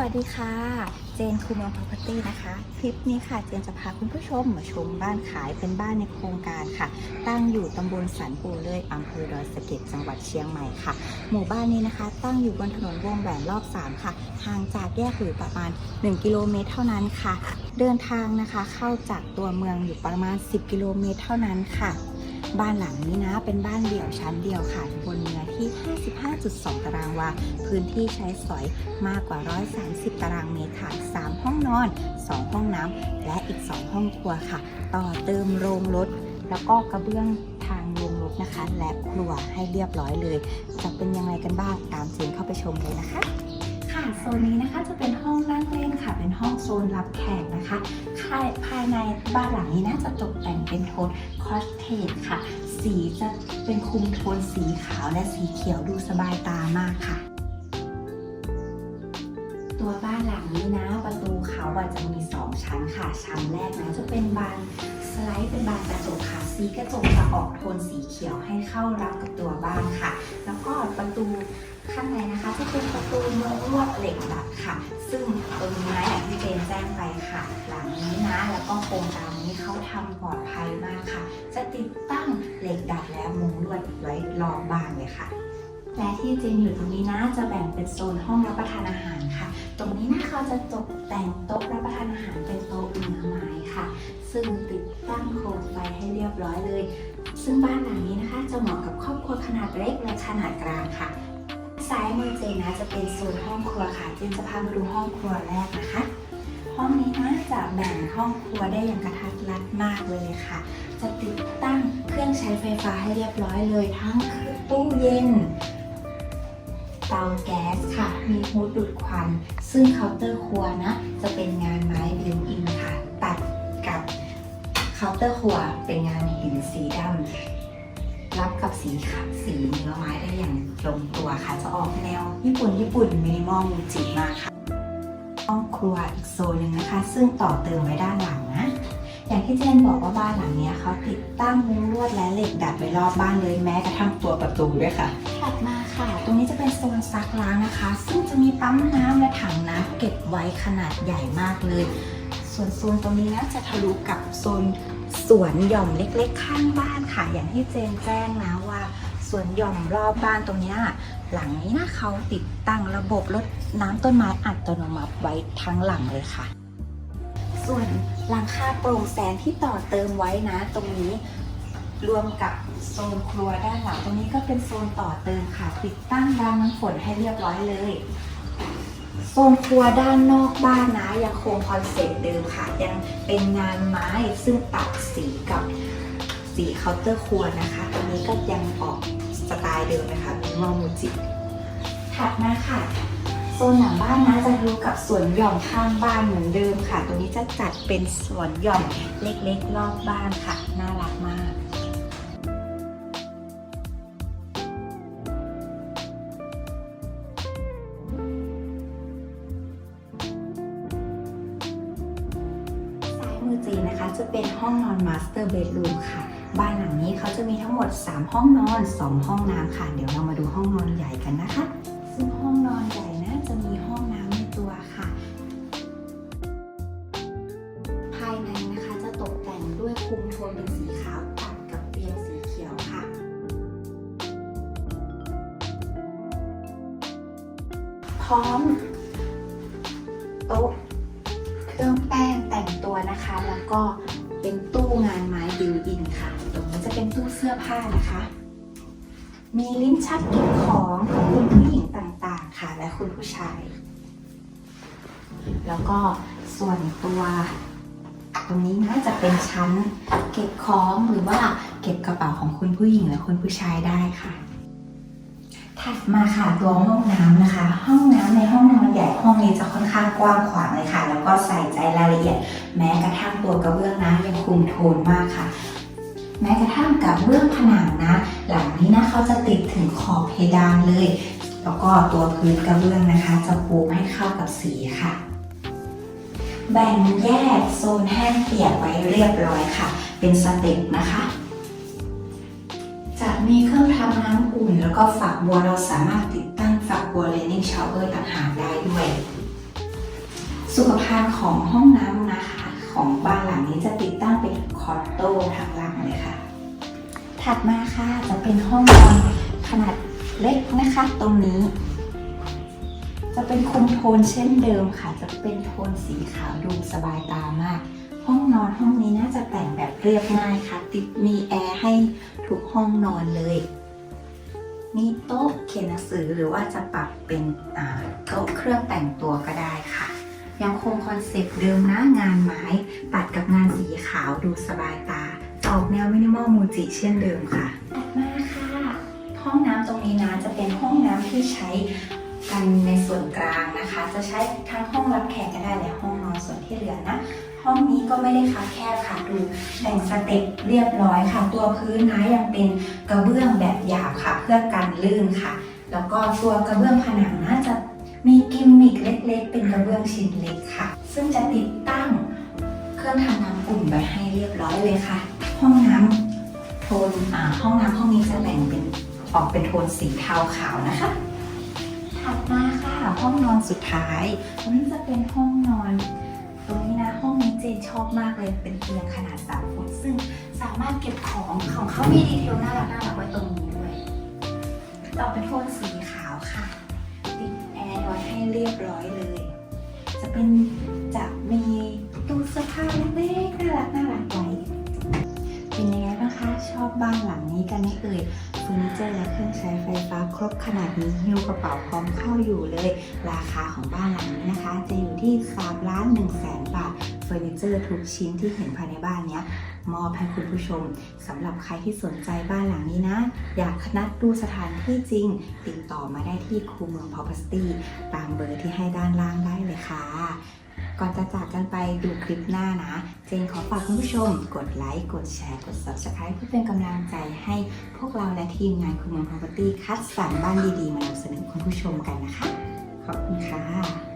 สวัสดีค่ะ เจนคูมอง property นะคะ คลิปนี้ค่ะ เจนจะพาคุณผู้ชมมาชมบ้านขายเป็นบ้านในโครงการค่ะ ตั้งอยู่ตำบลสันปูเลยอำเภอดอยสะเก็ดจังหวัดเชียงใหม่ค่ะ หมู่บ้านนี้นะคะ ตั้งอยู่บนถนนวงแหวนรอบ 3 ค่ะ ห่างจากแยกหรือประมาณ 1 กิโลเมตรเท่านั้นค่ะ เดินทางนะคะเข้าจากตัวเมืองอยู่ประมาณ 10 กิโลเมตรเท่านั้นค่ะ บ้านหลังนี้นะ เป็นบ้านเดี่ยวชั้นเดียวค่ะบนเนื้อที่ 55.2 ตารางวา พื้นที่ใช้สอยมากกว่า 130 ตารางเมตรค่ะ 3 ห้องนอน 2 ห้องน้ำ และอีก 2 ห้องครัวค่ะ ต่อเติมโรงรถ แล้วก็กระเบื้องทางโรงรถนะคะ และครัวให้เรียบร้อยเลย จะเป็นยังไงกันบ้าง ตามเจนเข้าไปชมเลยนะคะค่ะโซนนี้นะคะจะเป็นห้องนั่งเล่นค่ะ เป็นห้องโซนรับแขกนะคะ ภายในบ้านหลังนี้นะจะตกแต่งเป็นโทน คอสเทจค่ะ สีจะเป็นคุมโทนสีขาวและสีเขียวดูสบายตามากค่ะ ตัวบ้านหลังนี้นะ ประตูเขาอะจะมี 2 ชั้นค่ะ ชั้นแรกนะจะเป็นบานสไลด์เป็นบานกระจกค่ะ สีกระจกจะออกโทนสีเขียวให้เข้ารับกับตัวบ้านค่ะ แล้วก็ประตูข้างในนะคะจะเป็นประตูเมืองลวดเหล็กดัดค่ะ ซึ่งตรงนี้นะอย่างที่เจนแจ้งไปค่ะ หลังนี้นะ แล้วก็โครงการนี้เขาทำปลอดภัยมาก อบบ้านเลยค่ะ และที่เจนอยู่ตรงนี้นะจะแบ่งเป็นโซนห้องรับประทานอาหารค่ะ ตรงนี้นะเขาจะตกแต่งโต๊ะรับประทานอาหารเป็นโต๊ะเนื้อไม้ค่ะ ซึ่งติดตั้งโคมไฟให้เรียบร้อยเลย ซึ่งบ้านหลังนี้นะคะจะเหมาะกับครอบครัวขนาดเล็กและขนาดกลางค่ะซ้ายมือเจนนะจะเป็นโซนห้องครัวค่ะเจนจะพามาดูห้องครัวแรกนะคะ ห้องนี้นะจะแบ่งห้องครัวได้อย่างกระทัดรัดมากเลยค่ะ จะติดตั้งเครื่องใช้ไฟฟ้าให้เรียบร้อยเลยทั้งตู้เย็น เตาแก๊สค่ะ มีฮูดดูดควัน ซึ่งเคาน์เตอร์ครัวนะ จะเป็นงานไม้บิวอินค่ะ ตัดกับเคาน์เตอร์ครัวเป็นงานหินสีดำรับกับสีขาวสีเนื้อไม้ได้อย่างลงตัวค่ะ จะออกแนว ญี่ปุ่นญี่ปุ่นมินิมอลมูจิมากค่ะ ห้องครัวอีกโซนหนึ่งนะคะ ซึ่งต่อเติมไว้ด้านหลังนะ อย่างที่เจนบอกว่าบ้านหลังเนี้ยเขาติดตั้งมุ้งลวดและเหล็กดัดไว้รอบบ้านเลยแม้กระทั่งตัวประตูด้วยค่ะ ถัดมาค่ะ ตรงนี้จะเป็นโซนซักล้างนะคะ ซึ่งจะมีปั๊มน้ำและถังน้ำเก็บไว้ขนาดใหญ่มากเลย ส่วนโซนตรงนี้นะจะทะลุกับโซนสวนหย่อมเล็ก ๆ ข้างบ้านค่ะ อย่างที่เจนแจ้งนะว่า สวนหย่อมรอบบ้านตรงนี้หลังนี้นะเขาติดตั้งระบบรดน้ำต้นไม้อัตโนมัติไว้ทั้งหลังเลยค่ะ ส่วนหลังคาโปร่งแสงที่ต่อเติมไว้นะ ตรงนี้รวมกับโซนครัวด้านหลังตรงนี้ก็เป็นโซนต่อเติมค่ะ ติดตั้งรางน้ำฝนให้เรียบร้อยเลยโซนครัวด้านนอกบ้านนะยังคงคอนเซ็ปต์เดิมค่ะ ยังเป็นงานไม้ซึ่งตัดสีกับ สีเคาน์เตอร์ครัวนะคะตรงนี้ก็ยังออกสไตล์เดิมนะคะมิมอลมูจิถัดมาค่ะโซนหลังบ้านนะจะรู้กับสวนหย่อมข้างบ้านเหมือนเดิมค่ะ ตรงนี้จะจัดเป็นสวนหย่อมเล็กๆ รอบบ้านค่ะ น่ารักมากซ้ายมือจีนนะคะจะเป็นห้องนอนมาสเตอร์เบดรูมค่ะ บ้านหลังนี้เขาจะมีทั้งหมด 3 ห้องนอน 2 ห้องน้ำค่ะ เดี๋ยวเรามาดูห้องนอนใหญ่กันนะคะ ซึ่งห้องนอนใหญ่นะจะมีห้องน้ำในตัวค่ะ ภายในนะคะจะตกแต่งด้วยคุมโทนเป็นสีขาวตัดกับเตียงสีเขียวค่ะ พร้อมโต๊ะเครื่องแป้งแต่งตัวนะคะแล้วก็ เป็นตู้งานไม้บิวอินค่ะ ตรงนี้จะเป็นตู้เสื้อผ้านะคะ มีลิ้นชักเก็บของของคุณผู้หญิงต่างๆค่ะ และคุณผู้ชาย แล้วก็ส่วนตัวตรงนี้นะจะเป็นชั้นเก็บของหรือว่าเก็บกระเป๋าของคุณผู้หญิงและคุณผู้ชายได้ค่ะ ถัดมาค่ะตัวห้องน้ำนะคะ ห้องน้ำในห้องนอนใหญ่ห้องนี้จะค่อนข้างกว้างขวางเลยค่ะ แล้วก็ใส่ใจรายละเอียด แม้กระทั่งตัวกระเบื้องนะยังคุมโทนมากค่ะ แม้กระทั่งกับเบื้องผนังนะ หลังนี้นะเขาจะติดถึงขอบเพดานเลย แล้วก็ตัวพื้นกระเบื้องนะคะ จะปูให้เข้ากับสีค่ะ แบ่งแยกโซนแห้งเปียกไว้เรียบร้อยค่ะ เป็นสเต็ปนะคะ จะมีเครื่องทำน้ำ อุ่น แล้วก็ฝักบัวเราสามารถติดตั้งฝักบัวเลนนิ่งชาวเวอร์ต่างหากได้ด้วย สุขภัณฑ์ของห้องน้ำนะคะ ของบ้านหลังนี้จะติดตั้งเป็นคอตโต้ทางหลังเลยค่ะ ถัดมาค่ะจะเป็นห้องนอนขนาดเล็กนะคะตรงนี้ จะเป็นคุมโทนเช่นเดิมค่ะ จะเป็นโทนสีขาวดูสบายตามาก ห้องนอนห้องนี้น่าจะแต่งแบบเรียบง่ายค่ะ ติดมีแอร์ให้ทุกห้องนอนเลย มีโต๊ะเขียนหนังสือหรือว่าจะปรับเป็นโต๊ะเครื่องแต่งตัวก็ได้ค่ะ ยังคงคอนเซปต์เดิมนะงานไม้ตัดกับงานสีขาวดูสบายตา ออกแนวมินิมอลมูจิเช่นเดิมค่ะถัดมาค่ะ ห้องน้ำตรงนี้นะจะเป็นห้องน้ำที่ใช้กันในส่วนกลางนะคะ จะใช้ทั้งห้องรับแขกก็ได้และห้องนอนส่วนที่เหลือนะ ห้องนี้ก็ไม่ได้คับแคบค่ะดูแต่งสเต็ปเรียบร้อยค่ะ ตัวพื้นนะยังเป็นกระเบื้องแบบหยาบค่ะ เพื่อกันลื่นค่ะ แล้วก็ตัวกระเบื้องผนังน่าจะมีกิมมิคเล็ก ๆ เป็นกระเบื้องชิ้นเล็กค่ะ ซึ่งจะติดตั้งเครื่องทำน้ำอุ่นไว้ให้เรียบร้อยเลยค่ะ ห้องน้ำโทนอ่าห้องน้ำห้องนี้จะแต่งเป็นออกเป็นโทนสีเทาขาวนะคะ ถัดมาค่ะห้องนอนสุดท้ายตรงนี้จะเป็นห้องนอน ตรงนี้นะ นี้เจนชอบมากเลยเป็นเตียงขนาด3ฟุตซึ่งสามารถเก็บของของเขามีดีเทลน่ารักน่ารักไว้ตรงนี้ด้วยต่อเป็นโทนสีขาวค่ะ ติดแอร์ไว้ให้เรียบร้อยเลย จะเป็นจะมีตู้เสื้อผ้าเล็กๆน่ารักน่ารักไว้เป็นยังไงบ้างคะชอบบ้านหลังนี้กันไหมเอ่ย นิเจอร์และเครื่องใช้ไฟฟ้าครบขนาดนี้หิ้วกระเป๋าพร้อมเข้าอยู่เลย ราคาของบ้านหลังนี้นะคะ จะอยู่ที่3ล้าน1แสนบาทเฟอร์นิเจอร์ทุกชิ้นที่เห็นภายในบ้านเนี้ยมอบให้คุณผู้ชมสำหรับใครที่สนใจบ้านหลังนี้นะ อยากนัดดูสถานที่จริง ติดต่อมาได้ที่ครูเมือง Property ตามเบอร์ที่ให้ด้านล่างได้เลยค่ะ ก่อนจะจากกันไปดูคลิปหน้านะ เจนขอฝากคุณผู้ชม กดไลค์ กดแชร์ กด Subscribe เพื่อเป็นกำลังใจให้พวกเราและทีมงานครูเมือง Property คัดสรรบ้านดีๆ มานำเสนอคุณผู้ชมกันนะคะ ขอบคุณค่ะ